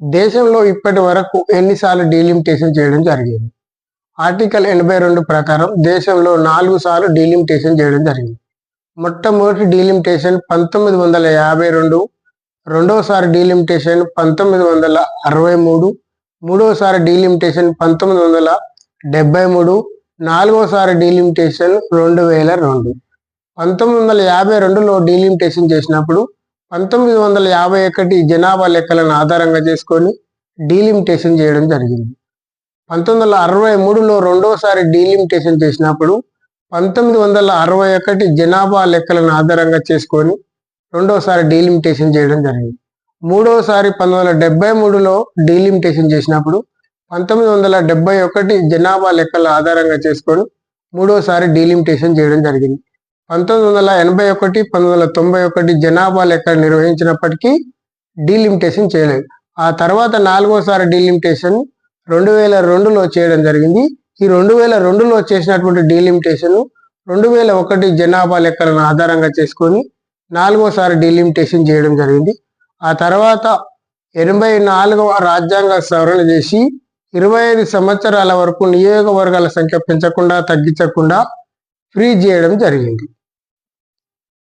దేశంలో ఇప్పటి వరకు ఎన్నిసార్లు డీలిమిటేషన్ చేయడం జరిగింది. ఆర్టికల్ ఎనభై రెండు ప్రకారం దేశంలో నాలుగు సార్లు డీలిమిటేషన్ చేయడం జరిగింది. మొట్టమొదటి డీలిమిటేషన్ పంతొమ్మిది వందల యాభై రెండు రెండవసారి డీలిమిటేషన్ పంతొమ్మిది వందల అరవై మూడు మూడవసారి డీలిమిటేషన్ పంతొమ్మిది వందల డెబ్బై మూడు నాలుగోసారి డీలిమిటేషన్ రెండు వేల రెండు. పంతొమ్మిది వందల యాభై రెండులో డీలిమిటేషన్ చేసినప్పుడు పంతొమ్మిది వందల యాభై ఒకటి జనాభా లెక్కలను ఆధారంగా చేసుకొని డీలిమిటేషన్ చేయడం జరిగింది. పంతొమ్మిది వందల అరవై మూడులో రెండోసారి డీలిమిటేషన్ చేసినప్పుడు పంతొమ్మిది వందల అరవై ఒకటి జనాభా లెక్కలను ఆధారంగా చేసుకొని రెండోసారి డీలిమిటేషన్ చేయడం జరిగింది. మూడోసారి పంతొమ్మిది వందల డెబ్బై మూడులో డీలిమిటేషన్ చేసినప్పుడు పంతొమ్మిది వందల డెబ్బై ఒకటి జనాభా లెక్కల ఆధారంగా చేసుకొని మూడోసారి డీలిమిటేషన్ చేయడం జరిగింది. పంతొమ్మిది వందల ఎనభై ఒకటి పంతొమ్మిది వందల తొంభై ఒకటి జనాభా లెక్క నిర్వహించినప్పటికీ డీలిమిటేషన్ చేయలేదు. ఆ తర్వాత నాలుగోసారి డీలిమిటేషన్ రెండు వేల రెండులో చేయడం జరిగింది. ఈ రెండు వేల రెండులో చేసినటువంటి డీలిమిటేషన్ రెండు వేల ఒకటి జనాభా లెక్కలను ఆధారంగా చేసుకొని నాలుగోసారి డీలిమిటేషన్ చేయడం జరిగింది. ఆ తర్వాత ఎనభై నాలుగవ రాజ్యాంగ సవరణ చేసి ఇరవై ఐదు సంవత్సరాల వరకు నియోజకవర్గాల సంఖ్య పెంచకుండా తగ్గించకుండా ఫ్రీ చేయడం జరిగింది.